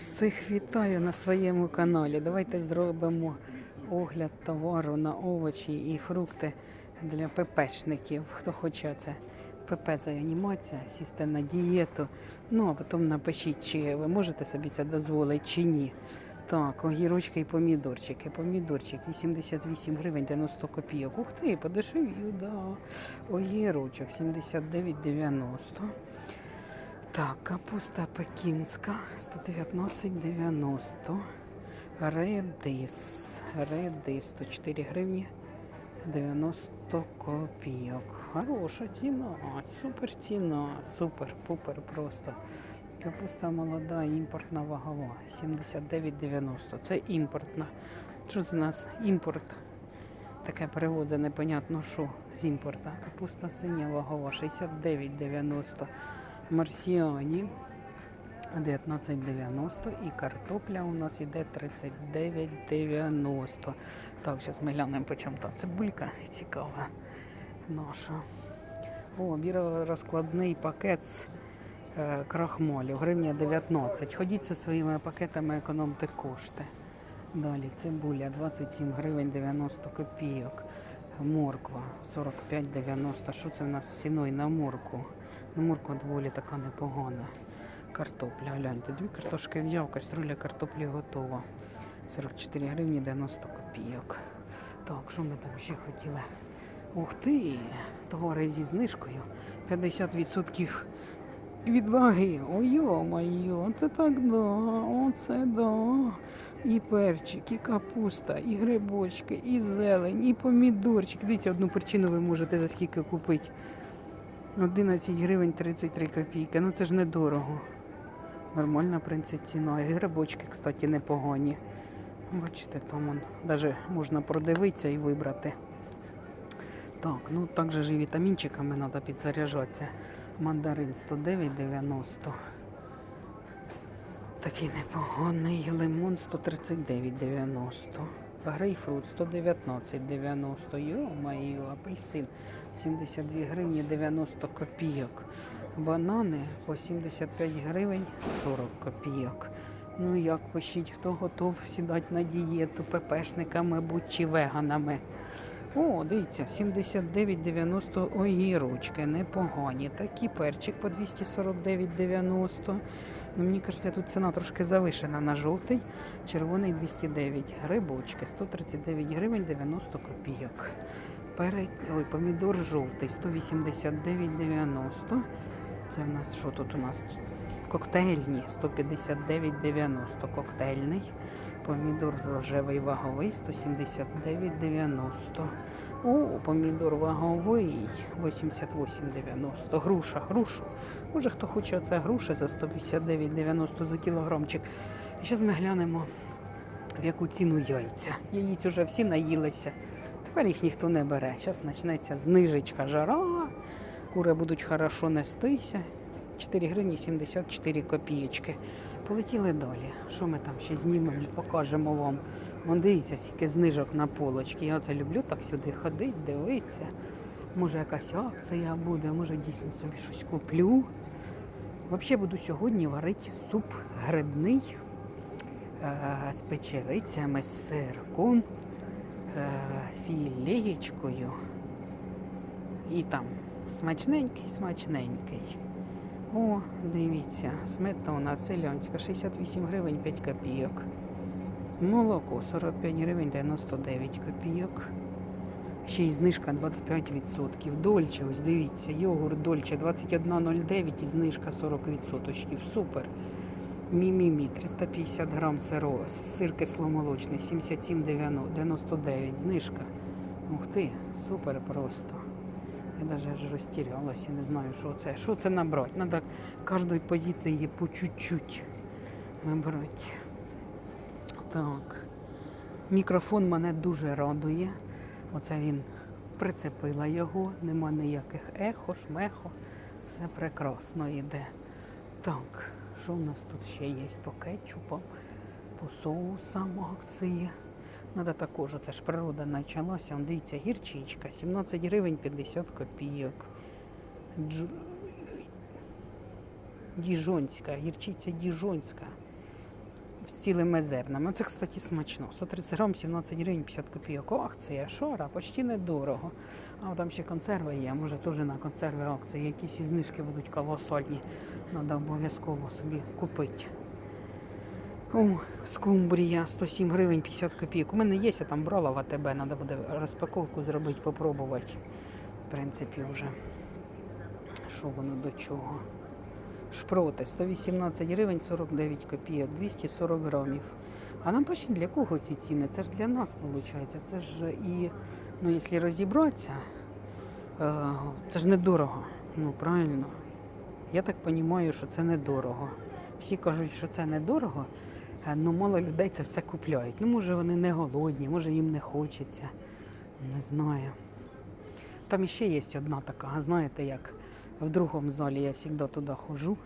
Всіх вітаю на своєму каналі. Давайте зробимо огляд товару на овочі і фрукти для ППшників. Хто хоче це за анімація, сісти на дієту. Ну а потім напишіть, чи ви можете собі це дозволити чи ні. Так, огірочки і помідорчики. Помідорчик 88 гривень 90 копійок. Ух ти, подешевів, да. Огірочок 79,90. Так, капуста пекінська 119,90. Редис. Редис 104 гривні 90 копійок. Хороша ціна, супер ціна, супер, пупер просто. Капуста молода, імпортна вагова 79,90. Це імпортна. Що це у нас імпорт? Таке перевозить непонятно що з імпорта. Капуста синя вагова 69,90. Марсіані 19,90 і картопля у нас іде 39,90. Так, зараз ми глянемо по чому та цибулька цікава наша. О, розкладний пакет з е, крахмалю, гривня 19. Ходіть зі своїми пакетами, економте кошти. Далі цибуля 27 гривень 90 копійок. Морква 45,90. Що це в нас з ціною на морку? Ну, морква доволі така непогана. Картопля, гляньте, дві картошки в'яв, каструля картоплі готова. 44 гривні 90 копійок. Так, що ми там ще хотіли? Ух ти! Товари зі знижкою. 50% від ваги. Ой, йо-моє, це так да, оце да. І перчик, і капуста, і грибочки, і зелень, і помідорчик. Дивіться, одну перчину ви можете за скільки купити. 11 гривень 33 копійки. Ну це ж недорого. Нормальна, в принципі, ціна. І грибочки, кстати, непогані. Бачите, там он, навіть можна продивитися і вибрати. Так, ну також ж і вітамінчиками треба підзаряджатися. Мандарин 109,90. Такий непоганий. Лимон 139,90. Грейпфрут 119,90. Йо-моє, апельсин 72 гривні 90 копійок. Банани по 75 гривень 40 копійок. Ну як пишіть, хто готов сідати на дієту ППшниками, мабуть, чи веганами. О, дивіться, 79,90 огірочки, непогані. Такий перчик по 249,90. Ну, мені кажеться, тут ціна трошки завишена на жовтий, червоний 209. Грибочки 139 гривень 90 копійок. Перед... Ой, помідор жовтий 189,90. Це в нас що тут у нас? Коктейльні 159,90 коктейльний. Помідор рожевий ваговий 179,90. О, помідор ваговий 88,90. Груша, грушу. Може хто хоче оце груші за 159,90 за кілограмчик. І зараз ми глянемо, в яку ціну яйця. Яїць уже всі наїлися. Тепер їх ніхто не бере. Зараз почнеться знижечка жара. Кури будуть хорошо нестися. 4 гривні 74 копійочки. Полетіли далі. Що ми там ще знімемо, покажемо вам. Вон дивіться, скільки знижок на полочки. Я це люблю так сюди ходити, дивитися. Може якась акція буде, може дійсно собі щось куплю. Взагалі буду сьогодні варити суп грибний е, з печерицями, з сирком, е, філеєчкою. І там смачненький, смачненький. О, дивіться, сметана селянська 68 гривень 5 копійок. Молоко 45 гривень 99 копійок. Ще й знижка 25%. Дольче, ось дивіться, йогурт Дольче 21,09 і знижка 40%. Супер. Мімімі 350 грам сиро, сир кисломолочний 77,99. Знижка. Ух ти, супер просто. Я навіть аж розтірялася, не знаю, що це. Що це набрати? Треба кожної позиції по чуть-чуть набрати. Так. Мікрофон мене дуже радує. Оце він прицепила його, нема ніяких ехо, шмехо. Все прекрасно йде. Так, що в нас тут ще є по кетчупам, по соусам акції. Надо також, це ж природа почалася. Дивіться, гірчичка, 17 гривень 50 копійок. Дж... Діжонська, гірчиця діжонська. з цілими зернами. Це, кстати, смачно. 130 грам, 17 гривень, 50 копійок. Акція, шора, почти недорого. А там ще консерви є, може теж на консерви акції. Якісь знижки будуть колосальні. Треба обов'язково собі купити. О, скумбрія 107 гривень 50 копійок. У мене є, я там брала в АТБ, треба буде розпаковку зробити, попробувати. В принципі, вже. Що воно до чого? Шпроти 118 гривень 49 копійок, 240 грамів. А нам пишіть, для кого ці ціни? Це ж для нас виходить. Це ж і, ну, якщо розібратися, е, це ж недорого. Ну, правильно. Я так розумію, що це недорого. Всі кажуть, що це недорого, ну, мало людей це все купляють. Ну, може, вони не голодні, може їм не хочеться. Не знаю. Там ще є одна така, знаєте, як в другому залі я завжди туди ходжу.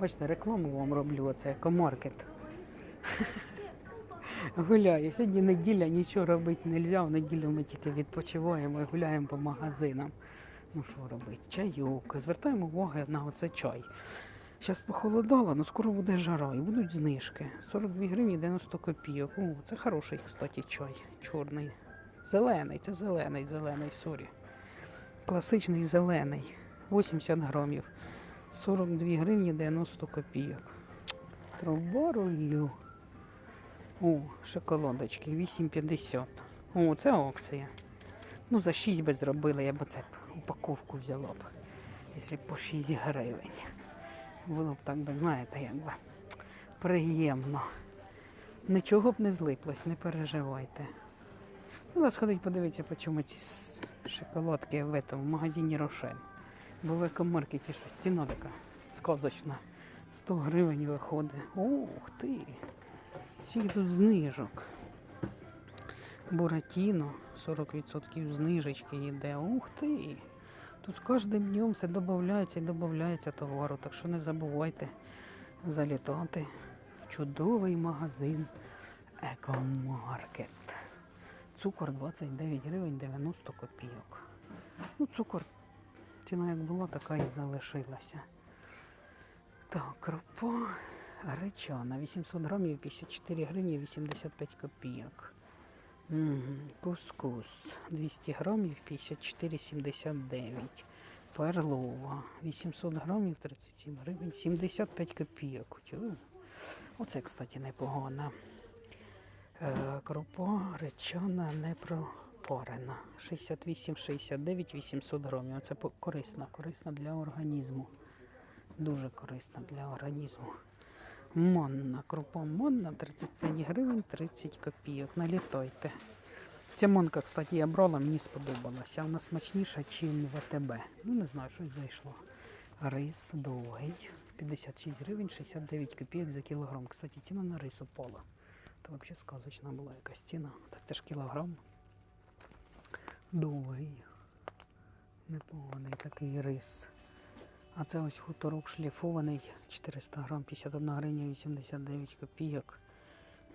Бачите, рекламу вам роблю, оце екомаркет. Гуляю. Сьогодні неділя, нічого робити не можна. В неділю ми тільки відпочиваємо і гуляємо по магазинам. Ну що робити? Чайок. Звертаємо увагу на оце чай. Зараз похолодало, але скоро буде жара і будуть знижки. 42 гривні 90 копійок. О, це хороший, кстати, чай. Чорний. Зелений, це зелений, зелений, сорі. Класичний зелений. 80 грамів. 42 гривні 90 копійок. Труба рулю. О, шоколадочки, 8,50. О, це акція. Ну, за 6 би зробили, я б це упаковку взяла б. Якщо по 6 гривень. Було б так знаєте, якби приємно. Нічого б не злиплось, не переживайте. Ну, сходить подивитися, по чому ці шоколадки в, этом, в магазині Рошен. Бо в екомаркеті щось ціна така сказочна. 100 гривень виходить. Ух ти! Скільки тут знижок. Буратіно, 40% знижечки йде. Ух ти! Тут з кожним днем все додається і додається товару, так що не забувайте залітати в чудовий магазин Екомаркет. Цукор 29 гривень 90 копійок. Ну, цукор, ціна як була, така і залишилася. Так, крупа гречана 800 грамів 54 гривні 85 копійок. Кускус 200 грамів 54,79. Перлова 800 грамів 37 гривень 75 копійок. Оце, кстати, непогано. Е, Крупа гречана не пропарена. 68-69 800 грамів. По- корисна, корисна для організму. Дуже корисна для організму. Манна, крупа манна 35 гривень 30 копійок. Налітайте. Ця монка, кстати, я брала, мені сподобалася. Вона смачніша, ніж в АТБ. Ну, не знаю, щось зайшло. Рис довгий. 56 гривень 69 копійок за кілограм. Кстати, ціна на рис упала. Це взагалі сказочна була якась ціна. Так це ж кілограм. Довгий. Непоганий такий рис. А це ось хуторок шліфований 400 грам, 51 гривня 89 копійок.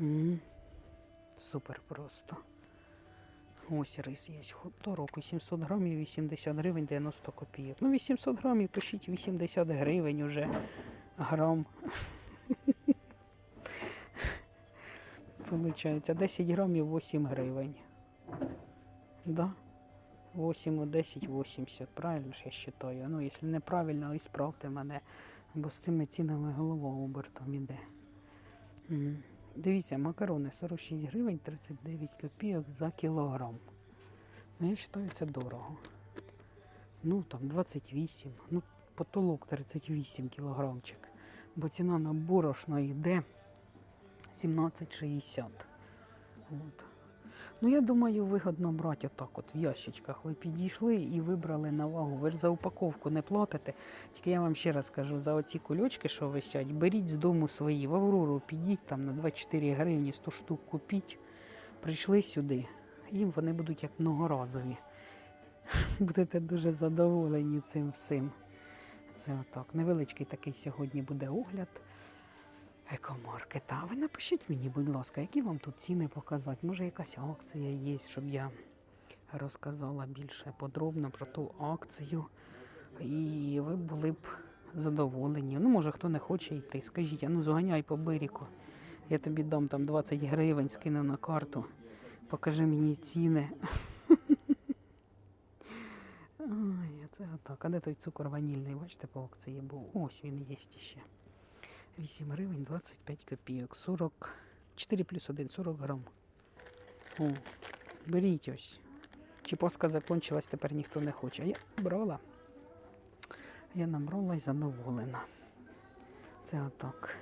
М, Супер просто. Ось рис є хуторок, 800 грамів, 80 гривень 90 копійок. Ну 800 грамів, пишіть 80 гривень уже грам. Получається 10 грамів 8 гривень. Да? 8 у 10 80, правильно ж я вважаю? Ну, якщо неправильно, ісправте мене, бо з цими цінами голова обертом іде. Дивіться, макарони 46 гривень 39 копійок за кілограм. Ну, я вважаю, це дорого. Ну, там 28, ну, потолок 38 кілограмчик. Бо ціна на борошно йде 17,60. От. Ну, я думаю, вигодно брати отак от в ящичках. Ви підійшли і вибрали на вагу. Ви ж за упаковку не платите. Тільки я вам ще раз кажу, за оці кульочки, що висять, беріть з дому свої. В Аврору підіть там на 24 гривні 100 штук купіть. Прийшли сюди. Їм вони будуть як многоразові. Будете дуже задоволені цим всім. Це отак. Невеличкий такий сьогодні буде огляд екомаркета. А ви напишіть мені, будь ласка, які вам тут ціни показати. Може, якась акція є, щоб я розказала більше подробно про ту акцію. І ви були б задоволені. Ну, може, хто не хоче йти. Скажіть, а ну зганяй по берегу. Я тобі дам там 20 гривень, скину на карту. Покажи мені ціни. Ой, це отак. А де той цукор ванільний? Бачите, по акції був. Ось він є ще. 8 гривень 25 копійок. 40. 4 плюс 1, 40 грам. О, беріть ось. Чи закінчилась, тепер ніхто не хоче. А я брала. Я набрала і задоволена. Це отак.